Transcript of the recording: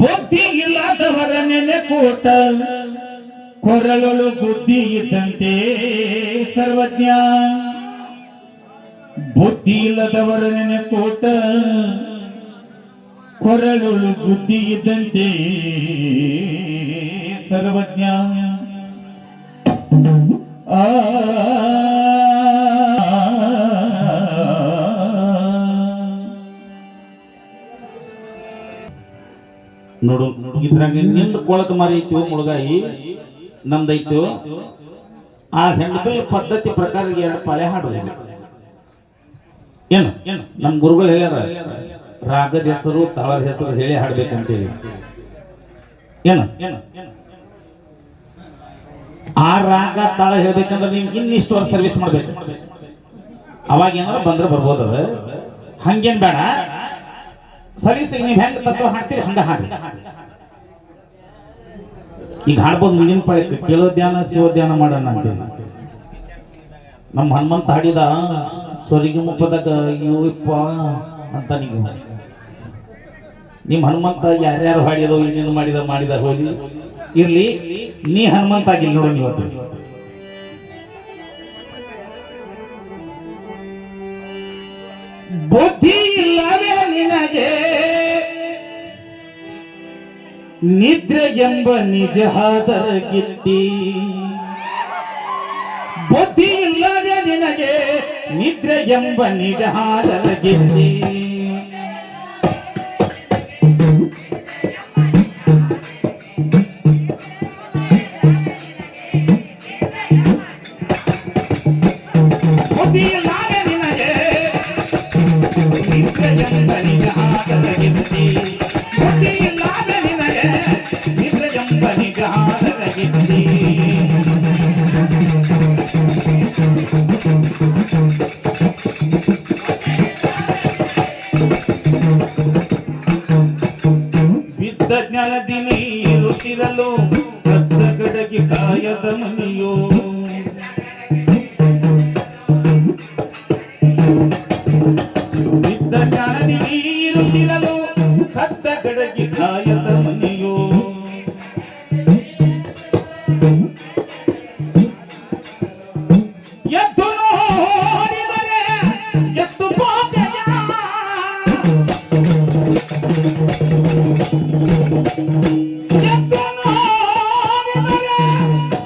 ಬುದ್ಧಿ ಇಲ್ಲದವರ ನೆನೆ ಕೂಟ. ಕೊರಳಲು ಬುದ್ಧಿ ಇದ್ದಂತೆ ಸರ್ವಜ್ಞ. ಬುದ್ಧಿ ಇಲ್ಲದವರ ನೆನೆ ಕೂಟ. ಕೊರಳಲು ಬುದ್ಧಿ ಇದ್ದಂತೆ ಸರ್ವಜ್ಞ. ಆ ನೋಡು, ಇದ್ರಾಗ ನಿಂದ ಕೊಳಕ ಮಾರಿ ಐತಿವು ಮುಳುಗಾಯಿ ನಮ್ದೈತು ಆ ಹೆಣ್ಮಕ್ಳ ಪದ್ಧತಿ ಪ್ರಕಾರ ಎರಡು ಪಾಳೆ ಹಾಡು ಏನು? ನಮ್ಮ ಗುರುಗಳು ಹೇಳ್ಯಾರ, ರಾಗದ ಹೆಸರು, ತಾಳದ ಹೆಸರು ಹೇಳಿ ಹಾಡ್ಬೇಕಂತೇಳಿ. ಏನು? ಏನು ಆ ರಾಗ, ತಾಳ ಹೇಳ್ಬೇಕಂದ್ರೆ ನೀವು ಇನ್ನಿಷ್ಟು ವರ್ಷ ಸರ್ವಿಸ್ ಮಾಡ್ಬೇಕು. ಅವಾಗ ಏನಾರ ಬಂದ್ರೆ ಬರ್ಬೋದು ಅದು ಹಂಗೇನ್ ಬೇಡ. ಸಲೀಸ್ ನೀವ್ ಹೆಂಗ್ ತತ್ವ ಹಾಡ್ತೀರಿ, ಹಂಗ ಹಾಡಿ ಈಗ ಹಾಡ್ಬೋದು ಮುಂದಿನ ಪಾಳಿ, ಕೇಳೋ ಧ್ಯಾನ ಶಿವ ಧ್ಯಾನ ಮಾಡೋಣ ಅಂತೀನಿ ನಮ್ಮ ಹನುಮಂತ ಹಾಡಿದ, ಸ್ವರಿಗೆ ಮುಪ್ಪದಾಗ ಇವಪ್ಪ ಅಂತ ನೀವು. ನಿಮ್ಮ ಹನುಮಂತ ಯಾರ್ಯಾರು ಹಾಡಿದೋ, ಏನೇನು ಮಾಡಿದ ಮಾಡಿದ ಹೋಗಿ ಇರ್ಲಿ, ನೀ ಹನುಮಂತ ಆಗಿಲ್ಲ ನೋಡಿ ಇವತ್ತು. ಬುದ್ಧಿ ನಿದ್ರೆ ಎಂಬ ನಿಜ ಹಾದರಗಿತ್ತಿ. ಬುದ್ಧಿ ಇಲ್ಲದೆ ನಿನಗೆ ನಿದ್ರೆ ಎಂಬ ನಿಜ ಹಾದರಗಿತ್ತಿ. ಬುದ್ಧಿ ನಿನಗೆ ನಿದ್ರೆ ಎಂಬ ನಿಜ ಹಾದರಗಿತ್ತಿ. ಬುದ್ಧಿ ಬಿದ್ದ ಜ್ಞಾನದಿನಿ ಇರುತ್ತಿರಲು ಭಕ್ತ ಗಡಗಿ ಕಾಯದ ಮನೆಯೋ. ಬಿದ್ದ ಜ್ಞಾನದಿನಿ ಇರುತ್ತಿರಲು ಕದ್ದ ಗಡಗಿ ಕಾಯದ Thank.